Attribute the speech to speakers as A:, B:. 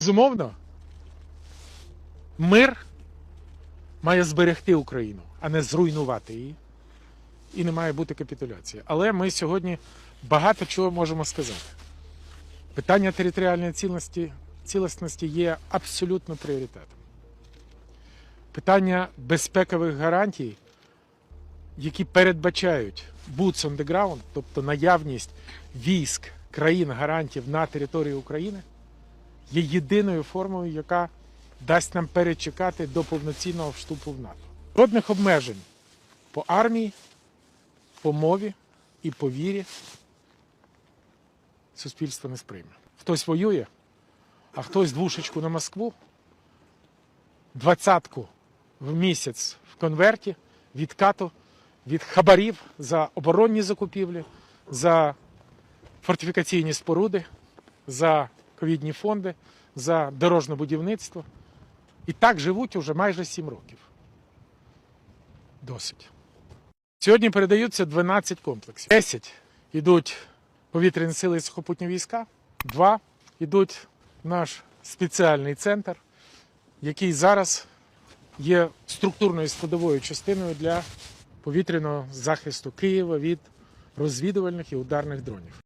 A: Безумовно, мир має зберегти Україну, а не зруйнувати її. І не має бути капітуляції. Але ми сьогодні багато чого можемо сказати. Питання територіальної цілісності, цілісності є абсолютно пріоритетом. Питання безпекових гарантій, які передбачають boots on the ground, тобто наявність військ країн гарантів на території України, є єдиною формою, яка дасть нам перечекати до повноцінного вступу в НАТО. Жодних обмежень по армії, по мові і по вірі суспільство не сприйме. Хтось воює, а хтось двушечку на Москву, двадцятку в місяць в конверті, відкату від хабарів за оборонні закупівлі, за фортифікаційні споруди, за ковідні фонди, за дорожне будівництво. І так живуть уже майже 7 років. Досить. Сьогодні передаються 12 комплексів. 10 йдуть повітряні сили і сухопутні війська, 2 йдуть наш спеціальний центр, який зараз є структурною складовою частиною для повітряного захисту Києва від розвідувальних і ударних дронів.